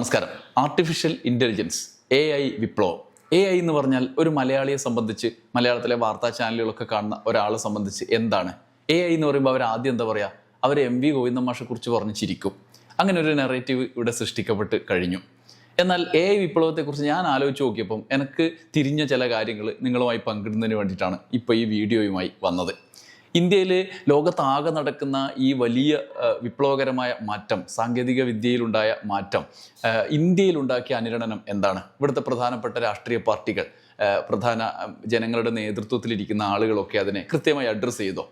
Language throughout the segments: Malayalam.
നമസ്കാരം. ആർട്ടിഫിഷ്യൽ ഇന്റലിജൻസ് എ ഐ വിപ്ലവം. എ ഐ എന്ന് പറഞ്ഞാൽ ഒരു മലയാളിയെ സംബന്ധിച്ച് മലയാളത്തിലെ വാർത്താ ചാനലുകളൊക്കെ കാണുന്ന ഒരാളെ സംബന്ധിച്ച് എന്താണ്? എ ഐ എന്ന് പറയുമ്പോൾ അവർ ആദ്യം എന്താ പറയുക അവർ എം വി ഗോവിന്ദ മാഷെ കുറിച്ച് പറഞ്ഞ് ചിരിക്കും അങ്ങനെ ഒരു നെറേറ്റീവ് ഇവിടെ സൃഷ്ടിക്കപ്പെട്ട് കഴിഞ്ഞു. എന്നാൽ എ ഐ വിപ്ലവത്തെക്കുറിച്ച് ഞാൻ ആലോചിച്ച് നോക്കിയപ്പം എനിക്ക് തിരിഞ്ഞ ചില കാര്യങ്ങൾ നിങ്ങളുമായി പങ്കിടുന്നതിന് വേണ്ടിയിട്ടാണ് ഇപ്പോൾ ഈ വീഡിയോയുമായി വന്നത്. ഇന്ത്യയിൽ ലോകത്താകെ നടക്കുന്ന ഈ വലിയ വിപ്ലവകരമായ മാറ്റം സാങ്കേതിക വിദ്യയിലുണ്ടായ മാറ്റം ഇന്ത്യയിലുണ്ടാക്കിയ അനുരണനം എന്താണ്? ഇവിടുത്തെ പ്രധാനപ്പെട്ട രാഷ്ട്രീയ പാർട്ടികൾ പ്രധാന ജനങ്ങളുടെ നേതൃത്വത്തിലിരിക്കുന്ന ആളുകളൊക്കെ അതിനെ കൃത്യമായി അഡ്രസ്സ് ചെയ്തോ?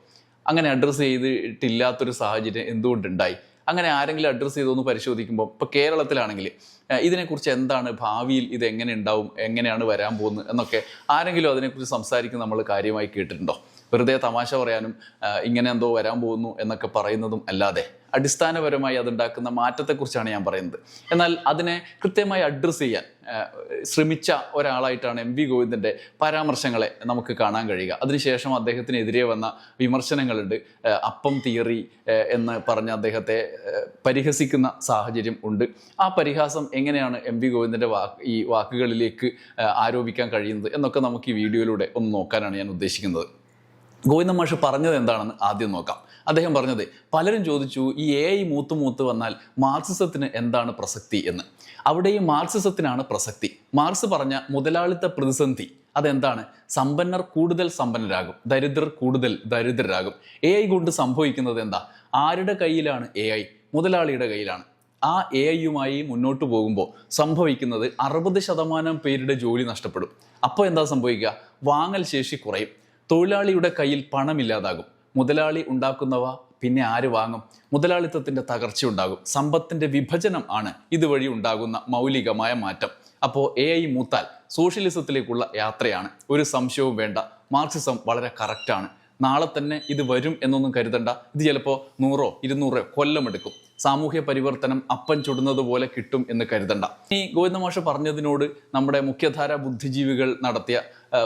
അങ്ങനെ അഡ്രസ്സ് ചെയ്തിട്ടില്ലാത്തൊരു സാഹചര്യം എന്തുകൊണ്ടുണ്ടായി? അങ്ങനെ ആരെങ്കിലും അഡ്രസ്സ് ചെയ്തോന്ന് പരിശോധിക്കുമ്പോൾ ഇപ്പോൾ കേരളത്തിലാണെങ്കിൽ ഇതിനെക്കുറിച്ച് എന്താണ് ഭാവിയിൽ ഇത് എങ്ങനെ ഉണ്ടാവും എങ്ങനെയാണ് വരാൻ പോകുന്നത് എന്നൊക്കെ ആരെങ്കിലും അതിനെക്കുറിച്ച് സംസാരിക്കുന്ന നമ്മൾ കാര്യമായി കേട്ടിട്ടുണ്ടോ? വെറുതെ തമാശ പറയാനും ഇങ്ങനെ എന്തോ വരാൻ പോകുന്നു എന്നൊക്കെ പറയുന്നതും അല്ലാതെ അടിസ്ഥാനപരമായി അതുണ്ടാക്കുന്ന മാറ്റത്തെക്കുറിച്ചാണ് ഞാൻ പറയുന്നത്. എന്നാൽ അതിനെ കൃത്യമായി അഡ്രസ്സ് ചെയ്യാൻ ശ്രമിച്ച ഒരാളായിട്ടാണ് എം വി ഗോവിന്ദന്റെ പരാമർശങ്ങളെ നമുക്ക് കാണാൻ കഴിയുക. അതിനുശേഷം അദ്ദേഹത്തിനെതിരെ വന്ന വിമർശനങ്ങളുണ്ട്. അപ്പം തിയറി എന്ന് പറഞ്ഞ അദ്ദേഹത്തെ പരിഹസിക്കുന്ന സാഹചര്യം ഉണ്ട്. ആ പരിഹാസം എങ്ങനെയാണ് എം വി ഗോവിന്ദന്റെ വാക്ക് ഈ വാക്കുകളിലേക്ക് ആരോപിക്കാൻ കഴിയുന്നത് എന്നൊക്കെ നമുക്ക് ഈ വീഡിയോയിലൂടെ ഒന്ന് നോക്കാനാണ് ഞാൻ ഉദ്ദേശിക്കുന്നത്. ഗോവിന്ദ മാഷ് പറഞ്ഞത് എന്താണെന്ന് ആദ്യം നോക്കാം. അദ്ദേഹം പറഞ്ഞത് പലരും ചോദിച്ചു ഈ എ ഐ മൂത്ത് മൂത്ത് വന്നാൽ മാർക്സിസത്തിന് എന്താണ് പ്രസക്തി എന്ന്. അവിടെ ഈ മാർക്സിസത്തിനാണ് പ്രസക്തി. മാർക്സ് പറഞ്ഞ മുതലാളിത്ത പ്രതിസന്ധി അതെന്താണ്? സമ്പന്നർ കൂടുതൽ സമ്പന്നരാകും ദരിദ്രർ കൂടുതൽ ദരിദ്രരാകും. എ ഐ കൊണ്ട് സംഭവിക്കുന്നത് എന്താ? ആരുടെ കയ്യിലാണ് എ ഐ മുതലാളിയുടെ കയ്യിലാണ്. ആ എ ഐയുമായി മുന്നോട്ട് പോകുമ്പോൾ സംഭവിക്കുന്നത് അറുപത് ശതമാനം പേരുടെ ജോലി നഷ്ടപ്പെടും. അപ്പോൾ എന്താ സംഭവിക്കുക? വാങ്ങൽ ശേഷി കുറയും. തൊഴിലാളിയുടെ കയ്യിൽ പണമില്ലാതാകും. മുതലാളി ഉണ്ടാക്കുന്നവ പിന്നെ ആര് വാങ്ങും? മുതലാളിത്തത്തിന്റെ തകർച്ച ഉണ്ടാകും. സമ്പത്തിന്റെ വിഭജനം ആണ് ഇതുവഴി ഉണ്ടാകുന്ന മൗലികമായ മാറ്റം. അപ്പോൾ എ ഐ മൂത്താൽ സോഷ്യലിസത്തിലേക്കുള്ള യാത്രയാണ്. ഒരു സംശയവും വേണ്ട. മാർക്സിസം വളരെ കറക്റ്റാണ്. നാളെ തന്നെ ഇത് വരും എന്നൊന്നും കരുതണ്ട. ഇത് ചിലപ്പോൾ നൂറോ ഇരുന്നൂറോ കൊല്ലമെടുക്കും. സാമൂഹ്യ പരിവർത്തനം അപ്പൻ ചുടുന്നത് പോലെ കിട്ടും എന്ന് കരുതണ്ട. ഈ ഗോവിന്ദമാഷ പറഞ്ഞതിനോട് നമ്മുടെ മുഖ്യധാര ബുദ്ധിജീവികൾ നടത്തിയ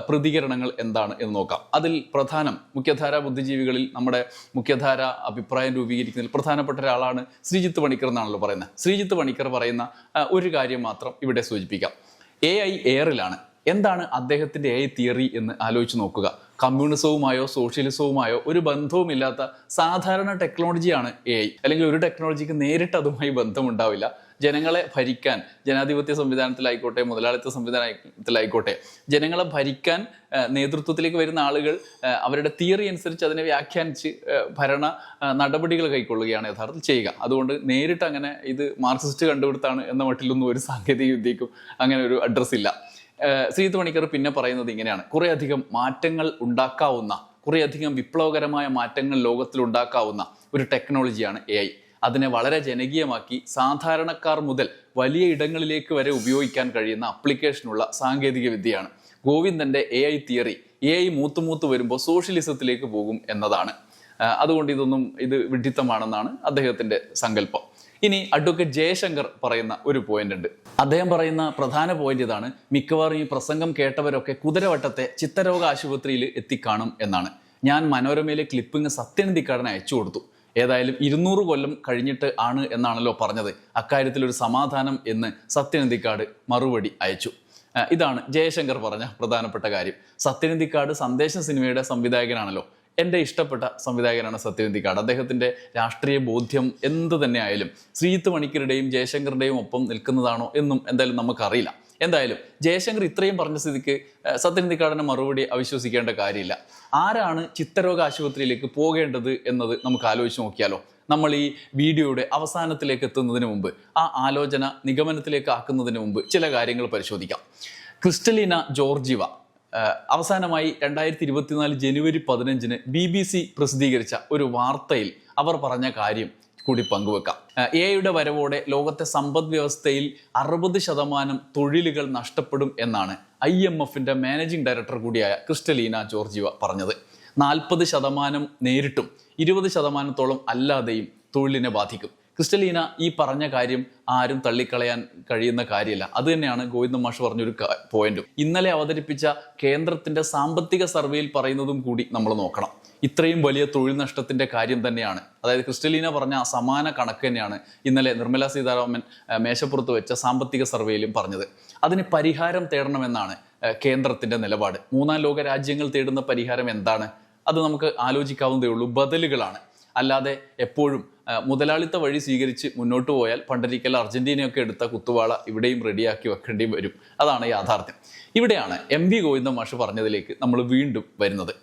പ്രതികരണങ്ങൾ എന്താണ് എന്ന് നോക്കാം. അതിൽ പ്രധാനം മുഖ്യധാര ബുദ്ധിജീവികളിൽ നമ്മുടെ മുഖ്യധാര അഭിപ്രായം രൂപീകരിക്കുന്നതിൽ പ്രധാനപ്പെട്ട ഒരാളാണ് ശ്രീജിത്ത് പണിക്കർ എന്നാണല്ലോ പറയുന്നത്. ശ്രീജിത്ത് പണിക്കർ പറയുന്ന ഒരു കാര്യം മാത്രം ഇവിടെ സൂചിപ്പിക്കാം. എ ഐ എയറിലാണ്. എന്താണ് അദ്ദേഹത്തിന്റെ എ ഐ തിയറി എന്ന് ആലോചിച്ച് നോക്കുക. കമ്മ്യൂണിസവുമായോ സോഷ്യലിസവുമായോ ഒരു ബന്ധവുമില്ലാത്ത സാധാരണ ടെക്നോളജിയാണ് എ ഐ അല്ലെങ്കിൽ ഒരു ടെക്നോളജിക്ക് നേരിട്ട് അതുമായി ബന്ധമുണ്ടാവില്ല. ജനങ്ങളെ ഭരിക്കാൻ ജനാധിപത്യ സംവിധാനത്തിലായിക്കോട്ടെ മുതലാളിത്ത സംവിധാനത്തിലായിക്കോട്ടെ ജനങ്ങളെ ഭരിക്കാൻ നേതൃത്വത്തിലേക്ക് വരുന്ന ആളുകൾ അവരുടെ തിയറി അനുസരിച്ച് അതിനെ വ്യാഖ്യാനിച്ച് ഭരണ നടപടികൾ കൈക്കൊള്ളുകയാണ് യഥാർത്ഥത്തിൽ ചെയ്യുക. അതുകൊണ്ട് നേരിട്ട് അങ്ങനെ ഇത് മാർക്സിസ്റ്റ് കണ്ടുപിടുത്താണ് എന്ന മട്ടിലൊന്നും ഒരു സാങ്കേതിക വിദ്യക്കും അങ്ങനെ ഒരു അഡ്രസ്സ് ഇല്ല. ഏഹ് മണിക്കർ പിന്നെ പറയുന്നത് ഇങ്ങനെയാണ്. കുറേയധികം മാറ്റങ്ങൾ ഉണ്ടാക്കാവുന്ന കുറേയധികം വിപ്ലവകരമായ മാറ്റങ്ങൾ ലോകത്തിൽ ഉണ്ടാക്കാവുന്ന ഒരു ടെക്നോളജിയാണ് എ ഐ. അതിനെ വളരെ ജനകീയമാക്കി സാധാരണക്കാർ മുതൽ വലിയ ഇടങ്ങളിലേക്ക് വരെ ഉപയോഗിക്കാൻ കഴിയുന്ന അപ്ലിക്കേഷനുള്ള സാങ്കേതിക വിദ്യയാണ്. ഗോവിന്ദന്റെ A I theory A I മൂത്തുമൂത്ത് വരുമ്പോൾ സോഷ്യലിസത്തിലേക്ക് പോകും എന്നതാണ്. അതുകൊണ്ട് ഇതൊന്നും ഇത് വിഡിത്തമാണെന്നാണ് അദ്ദേഹത്തിന്റെ സങ്കല്പം. ഇനി അഡ്വക്കേറ്റ് ജയശങ്കർ പറയുന്ന ഒരു പോയിന്റ് ഉണ്ട്. അദ്ദേഹം പറയുന്ന പ്രധാന പോയിന്റ് ഇതാണ്. മിക്കവാറും ഈ പ്രസംഗം കേട്ടവരൊക്കെ കുതിരവട്ടത്തെ ചിത്തരോഗ ആശുപത്രിയിൽ എത്തിക്കാണും എന്നാണ്. ഞാൻ മനോരമയിലെ ക്ലിപ്പിംഗ് സത്യനന്ദിക്കാടന് അയച്ചു കൊടുത്തു. ഏതായാലും ഇരുന്നൂറ് കൊല്ലം കഴിഞ്ഞിട്ട് ആണ് എന്നാണല്ലോ പറഞ്ഞത്. അക്കാര്യത്തിൽ ഒരു സമാധാനം എന്ന് സത്യനന്ദിക്കാട് മറുപടി അയച്ചു. ഇതാണ് ജയശങ്കർ പറഞ്ഞ പ്രധാനപ്പെട്ട കാര്യം. സത്യനന്ദിക്കാട് സന്ദേശം സിനിമയുടെ സംവിധായകനാണല്ലോ. എന്റെ ഇഷ്ടപ്പെട്ട സംവിധായകനാണ് സത്യവന്തിക്കാട് അദ്ദേഹത്തിന്റെ രാഷ്ട്രീയ ബോധ്യം എന്ത് തന്നെ ആയാലും ശ്രീജിത്ത് മണിക്കരുടെയും ജയശങ്കറിന്റെയും ഒപ്പം നിൽക്കുന്നതാണോ എന്നും എന്തായാലും നമുക്കറിയില്ല. എന്തായാലും ജയശങ്കർ ഇത്രയും പറഞ്ഞ സ്ഥിതിക്ക് ഏഹ്, സത്യനന്ദിക്കാടിന് മറുപടി അവിശ്വസിക്കേണ്ട കാര്യമില്ല. ആരാണ് ചിത്തരോഗ ആശുപത്രിയിലേക്ക് പോകേണ്ടത് എന്നത് നമുക്ക് ആലോചിച്ച് നോക്കിയാലോ? നമ്മൾ ഈ വീഡിയോയുടെ അവസാനത്തിലേക്ക് എത്തുന്നതിന് മുമ്പ് ആ ആലോചന നിഗമനത്തിലേക്ക് ആക്കുന്നതിന് മുമ്പ് ചില കാര്യങ്ങൾ പരിശോധിക്കാം. ക്രിസ്റ്റലിന ജോർജിവ അവസാനമായി രണ്ടായിരത്തി ഇരുപത്തിനാല് ജനുവരി പതിനഞ്ചിന് ബി ബി സി പ്രസിദ്ധീകരിച്ച ഒരു വാർത്തയിൽ അവർ പറഞ്ഞ കാര്യം കൂടി പങ്കുവെക്കാം. എ ഐയുടെ വരവോടെ ലോകത്തെ സമ്പദ് വ്യവസ്ഥയിൽ അറുപത് ശതമാനം തൊഴിലുകൾ നഷ്ടപ്പെടും എന്നാണ് ഐ എം എഫിന്റെ മാനേജിംഗ് ഡയറക്ടർ കൂടിയായ ക്രിസ്റ്റലീന ജോർജിവ പറഞ്ഞത്. നാൽപ്പത് ശതമാനം നേരിട്ടും ഇരുപത് ശതമാനത്തോളം അല്ലാതെയും തൊഴിലിനെ ബാധിക്കും. ക്രിസ്റ്റലീന ഈ പറഞ്ഞ കാര്യം ആരും തള്ളിക്കളയാൻ കഴിയുന്ന കാര്യമല്ല. അത് തന്നെയാണ് ഗോവിന്ദ മാഷ് പറഞ്ഞൊരു പോയിന്റും. ഇന്നലെ അവതരിപ്പിച്ച കേന്ദ്രത്തിന്റെ സാമ്പത്തിക സർവേയിൽ പറയുന്നതും കൂടി നമ്മൾ നോക്കണം. ഇത്രയും വലിയ തൊഴിൽ നഷ്ടത്തിന്റെ കാര്യം തന്നെയാണ്. അതായത് ക്രിസ്റ്റലീന പറഞ്ഞ സമാന കണക്ക് തന്നെയാണ് ഇന്നലെ നിർമ്മലാ സീതാരാമൻ മേശപ്പുറത്ത് വെച്ച സാമ്പത്തിക സർവേയിലും പറഞ്ഞത്. അതിന് പരിഹാരം തേടണമെന്നാണ് കേന്ദ്രത്തിന്റെ നിലപാട്. മൂന്നാം ലോക രാജ്യങ്ങൾ തേടുന്ന പരിഹാരം എന്താണ്? അത് നമുക്ക് ആലോചിക്കാവുന്നതേ ഉള്ളൂ. ബദലുകളാണ്. അല്ലാതെ എപ്പോഴും മുതലാളിത്ത വഴി സ്വീകരിച്ച് മുന്നോട്ട് പോയാൽ പണ്ടൊരിക്കൽ അർജന്റീനയൊക്കെ എടുത്ത കുത്തുവാള ഇവിടെയും റെഡിയാക്കി വെക്കേണ്ടി വരും. അതാണ് യാഥാർത്ഥ്യം. ഇവിടെയാണ് എം വി ഗോവിന്ദൻ മാഷ് പറഞ്ഞതിലേക്ക് നമ്മൾ വീണ്ടും വരുന്നത്.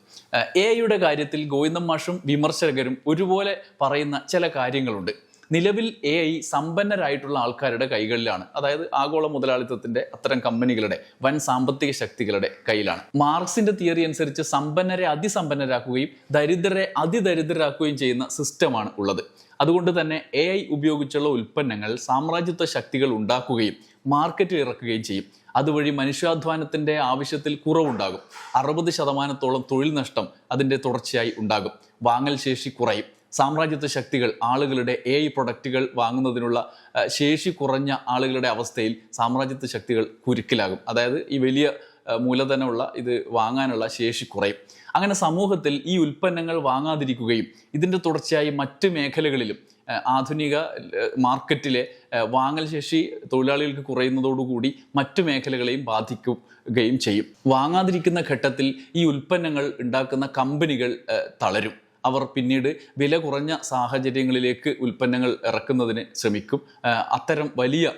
എയുടെ കാര്യത്തിൽ ഗോവിന്ദൻ മാഷും വിമർശകരും ഒരുപോലെ പറയുന്ന ചില കാര്യങ്ങളുണ്ട്. നിലവിൽ എ ഐ സമ്പന്നരായിട്ടുള്ള ആൾക്കാരുടെ കൈകളിലാണ്. അതായത് ആഗോള മുതലാളിത്തത്തിന്റെ അത്തരം കമ്പനികളുടെ വൻ സാമ്പത്തിക ശക്തികളുടെ കയ്യിലാണ്. മാർക്സിന്റെ തിയറി അനുസരിച്ച് സമ്പന്നരെ അതിസമ്പന്നരാക്കുകയും ദരിദ്രരെ അതിദരിദ്രരാക്കുകയും ചെയ്യുന്ന സിസ്റ്റമാണ് ഉള്ളത്. അതുകൊണ്ട് തന്നെ എ ഐ ഉപയോഗിച്ചുള്ള ഉൽപ്പന്നങ്ങൾ സാമ്രാജ്യത്വ ശക്തികൾ ഉണ്ടാക്കുകയും മാർക്കറ്റിൽ ഇറക്കുകയും ചെയ്യും. അതുവഴി മനുഷ്യാധ്വാനത്തിന്റെ ആവശ്യത്തിൽ കുറവുണ്ടാകും. അറുപത് ശതമാനത്തോളം തൊഴിൽ നഷ്ടം അതിന്റെ തുടർച്ചയായി ഉണ്ടാകും. വാങ്ങൽ ശേഷി കുറയും. സാമ്രാജ്യത്വ ശക്തികൾ ആളുകളുടെ എ ഐ പ്രൊഡക്റ്റുകൾ വാങ്ങുന്നതിനുള്ള ശേഷി കുറഞ്ഞ ആളുകളുടെ അവസ്ഥയിൽ സാമ്രാജ്യത്വ ശക്തികൾ കുരുക്കിലാകും. അതായത് ഈ വലിയ മൂലധനമുള്ള ഇത് വാങ്ങാനുള്ള ശേഷി കുറയും. അങ്ങനെ സമൂഹത്തിൽ ഈ ഉൽപ്പന്നങ്ങൾ വാങ്ങാതിരിക്കുകയും ഇതിന്റെ തുടർച്ചയായി മറ്റ് മേഖലകളിലും ആധുനിക മാർക്കറ്റിലെ വാങ്ങൽ ശേഷി തൊഴിലാളികൾക്ക് കുറയുന്നതോടുകൂടി മറ്റു മേഖലകളെയും ബാധിക്കുകയും ചെയ്യും. വാങ്ങാതിരിക്കുന്ന ഘട്ടത്തിൽ ഈ ഉൽപ്പന്നങ്ങൾ ഉണ്ടാക്കുന്ന കമ്പനികൾ തളരും. അവർ പിന്നീട് വില കുറഞ്ഞ സാഹചര്യങ്ങളിലേക്ക് ഉൽപ്പന്നങ്ങൾ ഇറക്കുന്നതിന് ശ്രമിക്കും. അത്തരം വലിയ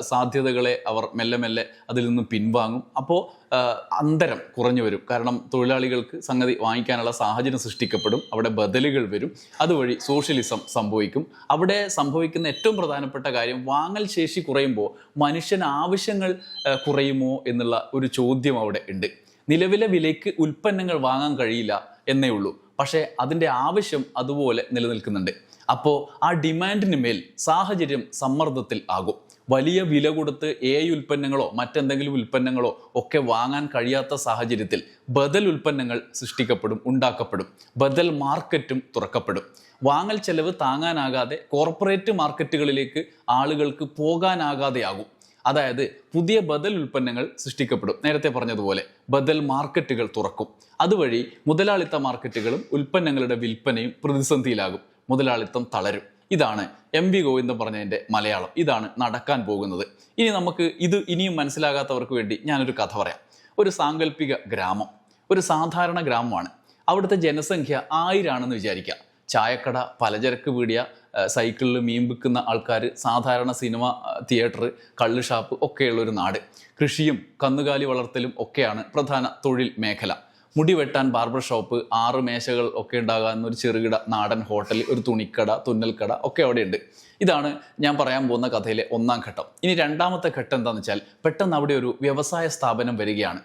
സാധ്യതകളെ അവർ മെല്ലെ മെല്ലെ അതിൽ നിന്നും പിൻവാങ്ങും. അപ്പോൾ അന്തരം കുറഞ്ഞു വരും. കാരണം തൊഴിലാളികൾക്ക് സംഗതി വാങ്ങിക്കാനുള്ള സാഹചര്യം സൃഷ്ടിക്കപ്പെടും. അവിടെ ബദലുകൾ വരും. അതുവഴി സോഷ്യലിസം സംഭവിക്കും. അവിടെ സംഭവിക്കുന്ന ഏറ്റവും പ്രധാനപ്പെട്ട കാര്യം വാങ്ങൽ ശേഷി കുറയുമ്പോൾ മനുഷ്യൻ ആവശ്യങ്ങൾ കുറയുമോ എന്നുള്ള ഒരു ചോദ്യം അവിടെ ഉണ്ട്. നിലവിലെ വിലയ്ക്ക് ഉൽപ്പന്നങ്ങൾ വാങ്ങാൻ കഴിയില്ല എന്നേ ഉള്ളൂ. പക്ഷേ അതിന്റെ ആവശ്യം അതുപോലെ നിലനിൽക്കുന്നുണ്ട്. അപ്പോൾ ആ ഡിമാൻഡിന് മേൽ സാഹചര്യം സമ്മർദ്ദത്തിൽ ആകും. വലിയ വില കൊടുത്ത് എ ഉൽപ്പന്നങ്ങളോ മറ്റെന്തെങ്കിലും ഉൽപ്പന്നങ്ങളോ ഒക്കെ വാങ്ങാൻ കഴിയാത്ത സാഹചര്യത്തിൽ ബദൽ ഉൽപ്പന്നങ്ങൾ സൃഷ്ടിക്കപ്പെടും ഉണ്ടാക്കപ്പെടും. ബദൽ മാർക്കറ്റും തുറക്കപ്പെടും. വാങ്ങൽ ചെലവ് താങ്ങാനാകാതെ കോർപ്പറേറ്റ് മാർക്കറ്റുകളിലേക്ക് ആളുകൾക്ക് പോകാനാകാതെയാകും. അതായത് പുതിയ ബദൽ ഉൽപ്പന്നങ്ങൾ സൃഷ്ടിക്കപ്പെടും. നേരത്തെ പറഞ്ഞതുപോലെ ബദൽ മാർക്കറ്റുകൾ തുറക്കും. അതുവഴി മുതലാളിത്ത മാർക്കറ്റുകളും ഉൽപ്പന്നങ്ങളുടെ വിൽപ്പനയും പ്രതിസന്ധിയിലാകും. മുതലാളിത്തം തളരും. ഇതാണ് എം വി ഗോവിന്ദൻ പറഞ്ഞതിന്റെ മലയാളം. ഇതാണ് നടക്കാൻ പോകുന്നത്. ഇനി നമുക്ക് ഇത് ഇനിയും മനസ്സിലാകാത്തവർക്ക് വേണ്ടി ഞാനൊരു കഥ പറയാം. ഒരു സാങ്കല്പിക ഗ്രാമം. ഒരു സാധാരണ ഗ്രാമമാണ്. അവിടുത്തെ ജനസംഖ്യ ആയിരാണെന്ന് വിചാരിക്കുക ചായക്കട പലചരക്ക് പീടിയ സൈക്കിളിൽ മീൻ വിൽക്കുന്ന ആൾക്കാർ സാധാരണ സിനിമ തിയേറ്റർ കള്ള് ഷാപ്പ് ഒക്കെയുള്ളൊരു നാട്. കൃഷിയും കന്നുകാലി വളർത്തലും ഒക്കെയാണ് പ്രധാന തൊഴിൽ മേഖല. മുടി വെട്ടാൻ ബാർബർ ഷോപ്പ് ആറ് മേശകൾ ഒക്കെ ഉണ്ടാകാവുന്ന ഒരു ചെറുകിട നാടൻ ഹോട്ടൽ ഒരു തുണിക്കട തുന്നൽക്കട ഒക്കെ അവിടെയുണ്ട്. ഇതാണ് ഞാൻ പറയാൻ പോകുന്ന കഥയിലെ ഒന്നാം ഘട്ടം. ഇനി രണ്ടാമത്തെ ഘട്ടം എന്താണെന്ന് വെച്ചാൽ പെട്ടെന്ന് അവിടെ ഒരു വ്യവസായ സ്ഥാപനം വരികയാണ്.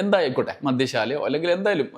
എന്തായിക്കോട്ടെ മദ്യശാലയോ അല്ലെങ്കിൽ എന്തായാലും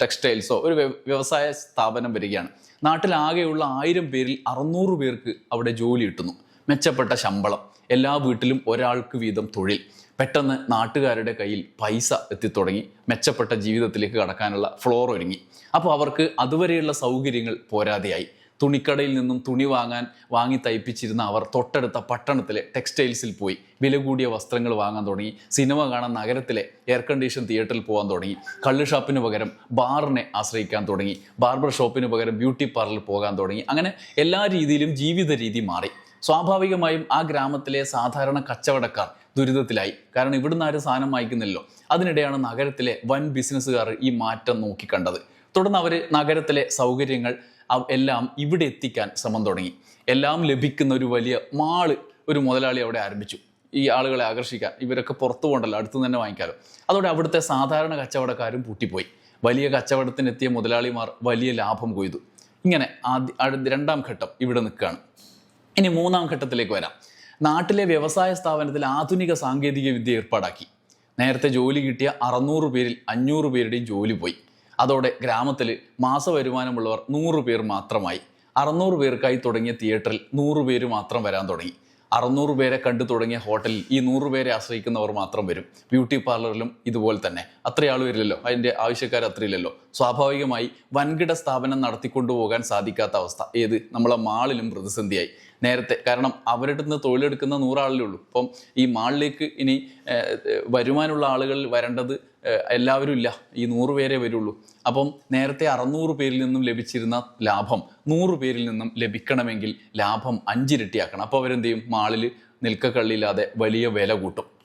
ടെക്സ്റ്റൈൽസോ ഒരു വ്യവസായ സ്ഥാപനം വരികയാണ്. നാട്ടിലാകെയുള്ള ആയിരം പേരിൽ അറുന്നൂറ് പേർക്ക് അവിടെ ജോലി കിട്ടുന്നു. മെച്ചപ്പെട്ട ശമ്പളം എല്ലാ വീട്ടിലും ഒരാൾക്ക് വീതം തൊഴിൽ. പെട്ടെന്ന് നാട്ടുകാരുടെ കയ്യിൽ പൈസ എത്തിത്തുടങ്ങി മെച്ചപ്പെട്ട ജീവിതത്തിലേക്ക് കടക്കാനുള്ള ഫ്ലോർ ഒരുങ്ങി. അപ്പോൾ അവർക്ക് അതുവരെയുള്ള സൗകര്യങ്ങൾ പോരാതെയായി. തുണിക്കടയിൽ നിന്നും തുണി വാങ്ങാൻ വാങ്ങി തയ്പ്പിച്ചിരുന്ന അവർ തൊട്ടടുത്ത പട്ടണത്തിലെ ടെക്സ്റ്റൈൽസിൽ പോയി. വില കൂടിയ വസ്ത്രങ്ങൾ വാങ്ങാൻ തുടങ്ങി. സിനിമ കാണാൻ നഗരത്തിലെ എയർ കണ്ടീഷൻ തിയേറ്ററിൽ പോകാൻ തുടങ്ങി. കള്ള് ഷാപ്പിന് പകരം ബാറിനെ ആശ്രയിക്കാൻ തുടങ്ങി. ബാർബർ ഷോപ്പിന് പകരം ബ്യൂട്ടി പാർലറിൽ പോകാൻ തുടങ്ങി. അങ്ങനെ എല്ലാ രീതിയിലും ജീവിത രീതി മാറി. സ്വാഭാവികമായും ആ ഗ്രാമത്തിലെ സാധാരണ കച്ചവടക്കാർ ദുരിതത്തിലായി. കാരണം ഇവിടുന്ന് ആരും സാധനം വാങ്ങിക്കുന്നില്ലല്ലോ. അതിനിടെയാണ് നഗരത്തിലെ വൻ ബിസിനസ്സുകാർ ഈ മാറ്റം നോക്കിക്കണ്ടത്. തുടർന്ന് അവർ നഗരത്തിലെ സൗകര്യങ്ങൾ എല്ലാം ഇവിടെ എത്തിക്കാൻ ശ്രമം തുടങ്ങി. എല്ലാം ലഭിക്കുന്ന ഒരു വലിയ മാൾ ഒരു മുതലാളി അവിടെ ആരംഭിച്ചു. ഈ ആളുകളെ ആകർഷിക്കാൻ ഇവരൊക്കെ പുറത്തു പോകണ്ടല്ലോ അടുത്തു തന്നെ വാങ്ങിക്കാലോ. അതോടെ അവിടുത്തെ സാധാരണ കച്ചവടക്കാരും പൂട്ടിപ്പോയി. വലിയ കച്ചവടത്തിനെത്തിയ മുതലാളിമാർ വലിയ ലാഭം കൊയ്തു. ഇങ്ങനെ ആദ്യ രണ്ടാം ഘട്ടം ഇവിടെ നിൽക്കുകയാണ്. ഇനി മൂന്നാം ഘട്ടത്തിലേക്ക് വരാം. നാട്ടിലെ വ്യവസായ സ്ഥാപനത്തിൽ ആധുനിക സാങ്കേതിക വിദ്യ ഏർപ്പാടാക്കി. നേരത്തെ ജോലി കിട്ടിയ അറുന്നൂറ് പേരിൽ അഞ്ഞൂറ് പേരുടെയും ജോലി പോയി. അതോടെ ഗ്രാമത്തിൽ മാസവരുമാനമുള്ളവർ നൂറ് പേർ മാത്രമായി. അറുന്നൂറ് പേർക്കായി തുടങ്ങിയ തിയേറ്ററിൽ നൂറ് പേര് മാത്രം വരാൻ തുടങ്ങി. അറുന്നൂറ് പേരെ കണ്ടു തുടങ്ങിയ ഹോട്ടലിൽ ഈ നൂറ് പേരെ ആശ്രയിക്കുന്നവർ മാത്രം വരും. ബ്യൂട്ടി പാർലറിലും ഇതുപോലെ തന്നെ. അത്രയാൾ വരില്ലല്ലോ അതിന്റെ ആവശ്യക്കാർ അത്രയില്ലല്ലോ സ്വാഭാവികമായി വൻകിട സ്ഥാപനം നടത്തിക്കൊണ്ടു പോകാൻ സാധിക്കാത്ത അവസ്ഥ. ഏത്? നമ്മളെ മാളിലും പ്രതിസന്ധിയായി. നേരത്തെ കാരണം അവരുടെ നിന്ന് തൊഴിലെടുക്കുന്ന നൂറാളേ ഉള്ളൂ. ഇപ്പം ഈ മാളിലേക്ക് ഇനി വരുമാനമുള്ള ആളുകൾ വരേണ്ടത് എല്ലാവരും ഇല്ല. ഈ നൂറ് പേരെ വരുള്ളൂ. അപ്പം നേരത്തെ അറുന്നൂറ് പേരിൽ നിന്നും ലഭിച്ചിരുന്ന ലാഭം നൂറ് പേരിൽ നിന്നും ലഭിക്കണമെങ്കിൽ ലാഭം അഞ്ചിരട്ടിയാക്കണം. അപ്പോൾ അവരെന്ത് ചെയ്യും മാളിൽ നിൽക്കക്കള്ളിയില്ലാതെ വലിയ വില കൂട്ടും.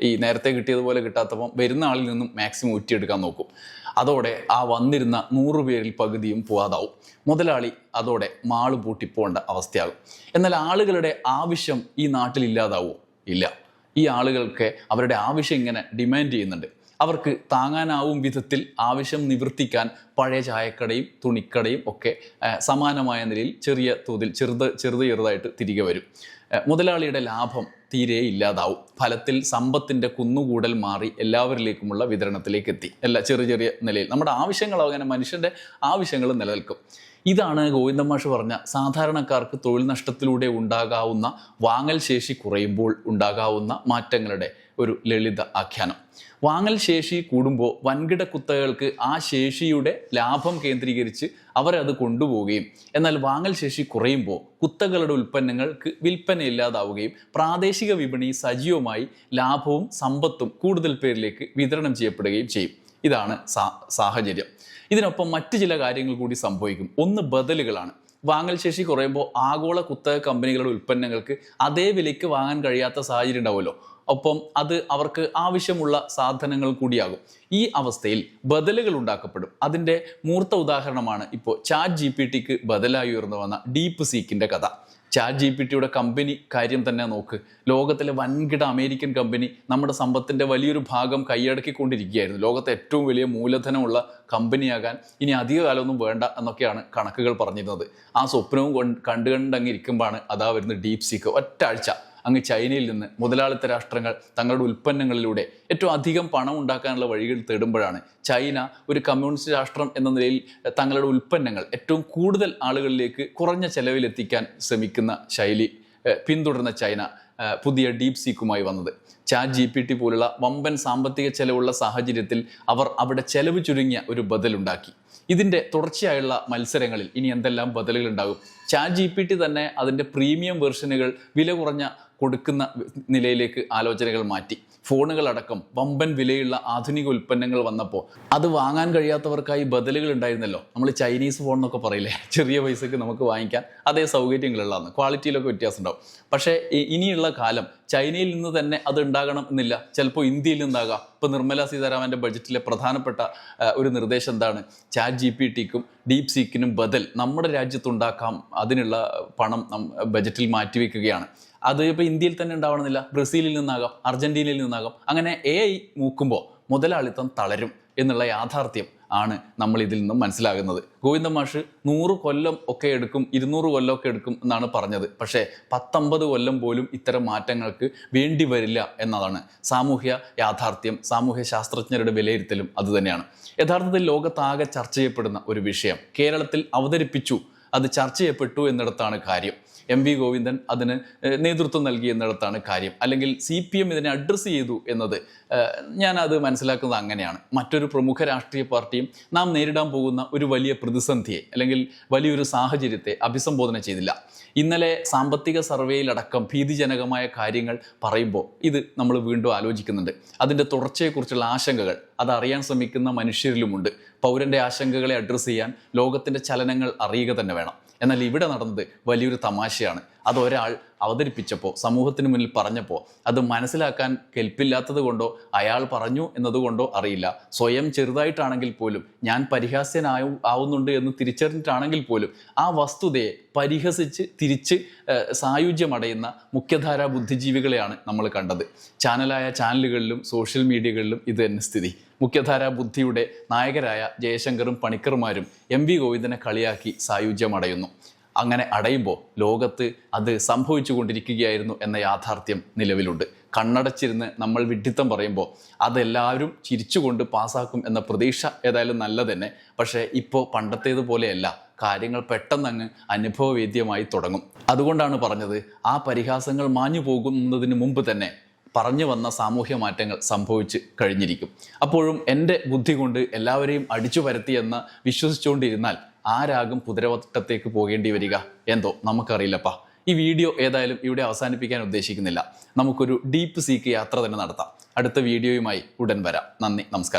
ഈ നേരത്തെ കിട്ടിയതുപോലെ കിട്ടാത്തപ്പം വരുന്ന ആളിൽ നിന്നും മാക്സിമം ഊറ്റിയെടുക്കാൻ നോക്കും. അതോടെ ആ വന്നിരുന്ന നൂറ് പേരിൽ പകുതിയും പോവാതാവും. മുതലാളി അതോടെ മാൾ പൂട്ടിപ്പോണ്ട അവസ്ഥയാകും. എന്നാൽ ആളുകളുടെ ആവശ്യം ഈ നാട്ടിൽ ഇല്ലാതാവോ? ഇല്ല. ഈ ആളുകൾക്ക് അവരുടെ ആവശ്യം ഇങ്ങനെ ഡിമാൻഡ് ചെയ്യുന്നുണ്ട്. അവർക്ക് താങ്ങാനാവും വിധത്തിൽ ആവശ്യം നിവർത്തിക്കാൻ പഴയ ചായക്കടയും തുണിക്കടയും ഒക്കെ സമാനമായ നിലയിൽ ചെറിയ തോതിൽ ചെറുത് ചെറുത് ചെറുതായിട്ട് തിരികെ വരും. മുതലാളിയുടെ ലാഭം തീരെ ഇല്ലാതാവും. ഫലത്തിൽ സമ്പത്തിന്റെ കുന്നുകൂടൽ മാറി എല്ലാവരിലേക്കുമുള്ള വിതരണത്തിലേക്ക് എത്തി എല്ലാ ചെറിയ ചെറിയ നിലയിൽ. നമ്മുടെ ആവശ്യങ്ങൾ അങ്ങനെ മനുഷ്യന്റെ ആവശ്യങ്ങൾ നിലനിൽക്കും. ഇതാണ് ഗോവിന്ദ മാഷ് പറഞ്ഞ സാധാരണക്കാർക്ക് തൊഴിൽ നഷ്ടത്തിലൂടെ ഉണ്ടാകാവുന്ന വാങ്ങൽ ശേഷി കുറയുമ്പോൾ ഉണ്ടാകാവുന്ന മാറ്റങ്ങളുടെ ഒരു ലളിത ആഖ്യാനം. വാങ്ങൽ ശേഷി കൂടുമ്പോൾ വൻകിട കുത്തകൾക്ക് ആ ശേഷിയുടെ ലാഭം കേന്ദ്രീകരിച്ച് അവരത് കൊണ്ടുപോവുകയും എന്നാൽ വാങ്ങൽ ശേഷി കുറയുമ്പോൾ കുത്തകളുടെ ഉൽപ്പന്നങ്ങൾക്ക് വിൽപ്പന ഇല്ലാതാവുകയും പ്രാദേശിക വിപണി സജീവമായി ലാഭവും സമ്പത്തും കൂടുതൽ പേരിലേക്ക് വിതരണം ചെയ്യപ്പെടുകയും ചെയ്യും. ഇതാണ് സാഹചര്യം. ഇതിനൊപ്പം മറ്റു ചില കാര്യങ്ങൾ കൂടി സംഭവിക്കും. ഒന്ന് ബദലുകളാണ്. വാങ്ങൽ ശേഷി കുറയുമ്പോൾ ആഗോള കുത്തക കമ്പനികളുടെ ഉൽപ്പന്നങ്ങൾക്ക് അതേ വിലയ്ക്ക് വാങ്ങാൻ കഴിയാത്ത സാഹചര്യം ഉണ്ടാവുമല്ലോ. ഒപ്പം അത് അവർക്ക് ആവശ്യമുള്ള സാധനങ്ങൾ കൂടിയാകും. ഈ അവസ്ഥയിൽ ബദലുകൾ ഉണ്ടാക്കപ്പെടും. അതിന്റെ മൂർത്ത ഉദാഹരണമാണ് ഇപ്പോൾ ചാറ്റ് ജി പി ടിക്ക് ബദലായി ഉയർന്നു വന്ന ഡീപ്പ് സീക്കിന്റെ കഥ. ചാറ്റ് ജി പി ടിയുടെ കമ്പനി കാര്യം തന്നെ നോക്ക്. ലോകത്തിലെ വൻകിട അമേരിക്കൻ കമ്പനി നമ്മുടെ സമ്പത്തിന്റെ വലിയൊരു ഭാഗം കൈയടക്കിക്കൊണ്ടിരിക്കുകയായിരുന്നു. ലോകത്തെ ഏറ്റവും വലിയ മൂലധനമുള്ള കമ്പനിയാകാൻ ഇനി അധിക കാലമൊന്നും വേണ്ട എന്നൊക്കെയാണ് കണക്കുകൾ പറഞ്ഞിരുന്നത്. ആ സ്വപ്നവും കണ്ടുകണ്ടങ്ങിരിക്കുമ്പോഴാണ് അതാ വരുന്ന ഡീപ് സീക്ക് ഒറ്റാഴ്ച അങ്ങ് ചൈനയിൽ നിന്ന് മുതലാളിത്ത രാഷ്ട്രങ്ങൾ തങ്ങളുടെ ഉൽപ്പന്നങ്ങളിലൂടെ ഏറ്റവും അധികം പണം ഉണ്ടാക്കാനുള്ള വഴികൾ തേടുമ്പോഴാണ് ചൈന ഒരു കമ്മ്യൂണിസ്റ്റ് രാഷ്ട്രം എന്ന നിലയിൽ തങ്ങളുടെ ഉൽപ്പന്നങ്ങൾ ഏറ്റവും കൂടുതൽ ആളുകളിലേക്ക് കുറഞ്ഞ ചെലവിൽ എത്തിക്കാൻ ശ്രമിക്കുന്ന ശൈലി പിന്തുടർന്ന ചൈന പുതിയ ഡീപ് സീക്കുമായി വന്നത്. ചാറ്റ് ജി പി ടി പോലുള്ള വമ്പൻ സാമ്പത്തിക ചെലവുള്ള സാഹചര്യത്തിൽ അവർ അവിടെ ചെലവ് ചുരുങ്ങിയ ഒരു ബദലുണ്ടാക്കി ഇതിന്റെ തുടർച്ചയായുള്ള മത്സരങ്ങളിൽ ഇനി എന്തെല്ലാം ബദലുകൾ ഉണ്ടാകും? ചാറ്റ് ജി പി ടി തന്നെ അതിന്റെ പ്രീമിയം വെർഷനുകൾ വില കുറഞ്ഞ കൊടുക്കുന്ന നിലയിലേക്ക് ആലോചനകൾ മാറ്റി. ഫോണുകളടക്കം വമ്പൻ വിലയുള്ള ആധുനിക ഉൽപ്പന്നങ്ങൾ വന്നപ്പോൾ അത് വാങ്ങാൻ കഴിയാത്തവർക്കായി ബദലുകൾ ഉണ്ടായിരുന്നല്ലോ. നമ്മൾ ചൈനീസ് ഫോൺ എന്നൊക്കെ പറയില്ലേ? ചെറിയ പൈസക്ക് നമുക്ക് വാങ്ങിക്കാൻ അതേ സൗകര്യങ്ങളുള്ളതാണ്. ക്വാളിറ്റിയിലൊക്കെ വ്യത്യാസം ഉണ്ടാവും പക്ഷേ ഇനിയുള്ള കാലം ചൈനയിൽ നിന്ന് തന്നെ അത് ഉണ്ടാകണം എന്നില്ല. ചിലപ്പോൾ ഇന്ത്യയിൽ നിന്നാകാം. ഇപ്പോൾ നിർമ്മല സീതാരാമന്റെ ബഡ്ജറ്റിലെ പ്രധാനപ്പെട്ട ഒരു നിർദ്ദേശം എന്താണ്? ചാറ്റ് ജി പി ടിക്കും ഡീപ് സീക്കിനും ബദൽ നമ്മുടെ രാജ്യത്തുണ്ടാക്കാം. അതിനുള്ള പണം ബജറ്റിൽ മാറ്റിവെക്കുകയാണ്. അത് ഇപ്പോൾ ഇന്ത്യയിൽ തന്നെ ഉണ്ടാവണമെന്നില്ല. ബ്രസീലിൽ നിന്നാകാം അർജന്റീനയിൽ നിന്നാകാം. അങ്ങനെ എ ഐ മൂക്കുമ്പോൾ മുതലാളിത്തം തളരും എന്നുള്ള യാഥാർത്ഥ്യം ആണ് നമ്മൾ ഇതിൽ നിന്നും മനസ്സിലാകുന്നത്. ഗോവിന്ദ മാഷ് നൂറ് കൊല്ലം ഒക്കെ എടുക്കും ഇരുന്നൂറ് കൊല്ലം ഒക്കെ എടുക്കും എന്നാണ് പറഞ്ഞത്. പക്ഷേ പത്തൊമ്പത് കൊല്ലം പോലും ഇത്തരം മാറ്റങ്ങൾക്ക് വേണ്ടി വരില്ല എന്നതാണ് സാമൂഹ്യ യാഥാർത്ഥ്യം സാമൂഹ്യ ശാസ്ത്രജ്ഞരുടെ വിലയിരുത്തലും അതുതന്നെയാണ് യഥാർത്ഥത്തിൽ ലോകത്താകെ ചർച്ച ചെയ്യപ്പെടുന്ന ഒരു വിഷയം കേരളത്തിൽ അവതരിപ്പിച്ചു അത് ചർച്ച ചെയ്യപ്പെട്ടു എന്നിടത്താണ് കാര്യം. എം വി ഗോവിന്ദൻ അതിന് നേതൃത്വം നൽകി എന്നിടത്താണ് കാര്യം. അല്ലെങ്കിൽ സി പി എം ഇതിനെ അഡ്രസ്സ് ചെയ്തു എന്നത് ഞാൻ ഞാനത് മനസ്സിലാക്കുന്നത് അങ്ങനെയാണ്. മറ്റൊരു പ്രമുഖ രാഷ്ട്രീയ പാർട്ടിയും നാം നേരിടാൻ പോകുന്ന ഒരു വലിയ പ്രതിസന്ധിയെ അല്ലെങ്കിൽ വലിയൊരു സാഹചര്യത്തെ അഭിസംബോധന ചെയ്തില്ല. ഇന്നലെ സാമ്പത്തിക സർവേയിലടക്കം ഭീതിജനകമായ കാര്യങ്ങൾ പറയുമ്പോൾ ഇത് നമ്മൾ വീണ്ടും ആലോചിക്കുന്നുണ്ട്. അതിന്റെ തുടർച്ചയെക്കുറിച്ചുള്ള ആശങ്കകൾ അതറിയാൻ ശ്രമിക്കുന്ന മനുഷ്യരിലുമുണ്ട്. പൗരന്റെ ആശങ്കകളെ അഡ്രസ്സ് ചെയ്യാൻ ലോകത്തിന്റെ ചലനങ്ങൾ അറിയുക തന്നെ വേണം. എന്നാൽ ഇവിടെ നടന്നത് വലിയൊരു തമാശയാണ്. അത് ഒരാൾ അവതരിപ്പിച്ചപ്പോൾ സമൂഹത്തിന് മുന്നിൽ പറഞ്ഞപ്പോൾ അത് മനസ്സിലാക്കാൻ കെൽപ്പില്ലാത്തത് കൊണ്ടോ അയാൾ പറഞ്ഞു എന്നതുകൊണ്ടോ അറിയില്ല. സ്വയം ചെറുതായിട്ടാണെങ്കിൽ പോലും ഞാൻ പരിഹാസ്യനായ ആവുന്നുണ്ട് എന്ന് തിരിച്ചറിഞ്ഞിട്ടാണെങ്കിൽ പോലും ആ വസ്തുതയെ പരിഹസിച്ച് തിരിച്ച് സായുജ്യമടയുന്ന മുഖ്യധാരാ ബുദ്ധിജീവികളെയാണ് നമ്മൾ കണ്ടത്. ചാനലായ ചാനലുകളിലും സോഷ്യൽ മീഡിയകളിലും ഇത് തന്നെ സ്ഥിതി. മുഖ്യധാരാ ബുദ്ധിയുടെ നായകരായ ജയശങ്കറും പണിക്കർമാരും എം വി ഗോവിന്ദനെ കളിയാക്കി സായുജ്യമടയുന്നു. അങ്ങനെ അടയുമ്പോൾ ലോകത്ത് അത് സംഭവിച്ചു കൊണ്ടിരിക്കുകയായിരുന്നു എന്ന യാഥാർത്ഥ്യം നിലവിലുണ്ട്. കണ്ണടച്ചിരുന്ന് നമ്മൾ വിഡ്ഢിത്തം പറയുമ്പോൾ അതെല്ലാവരും ചിരിച്ചുകൊണ്ട് പാസ്സാക്കും എന്ന പ്രതീക്ഷ ഏതായാലും നല്ല തന്നെ. പക്ഷേ ഇപ്പോൾ പണ്ടത്തേതുപോലെയല്ല. കാര്യങ്ങൾ പെട്ടെന്നങ്ങ് അനുഭവവേദ്യമായി തുടങ്ങും. അതുകൊണ്ടാണ് പറഞ്ഞത് ആ പരിഹാസങ്ങൾ മാഞ്ഞു പോകുന്നതിന് മുമ്പ് തന്നെ പറഞ്ഞു വന്ന സാമൂഹ്യ മാറ്റങ്ങൾ സംഭവിച്ച് കഴിഞ്ഞിരിക്കും. അപ്പോഴും എന്റെ ബുദ്ധി കൊണ്ട് എല്ലാവരെയും അടിച്ചു പരത്തിയെന്ന് വിശ്വസിച്ചുകൊണ്ടിരുന്നാൽ ആരാകും കുതിരവട്ടത്തേക്ക് പോകേണ്ടി വരിക? എന്തോ? നമുക്കറിയില്ലപ്പാ. ഈ വീഡിയോ ഏതായാലും ഇവിടെ അവസാനിപ്പിക്കാൻ ഉദ്ദേശിക്കുന്നില്ല. നമുക്കൊരു ഡീപ്പ് സീക്ക് യാത്ര തന്നെ നടത്താം. അടുത്ത വീഡിയോയുമായി ഉടൻ വരാം. നന്ദി. നമസ്കാരം.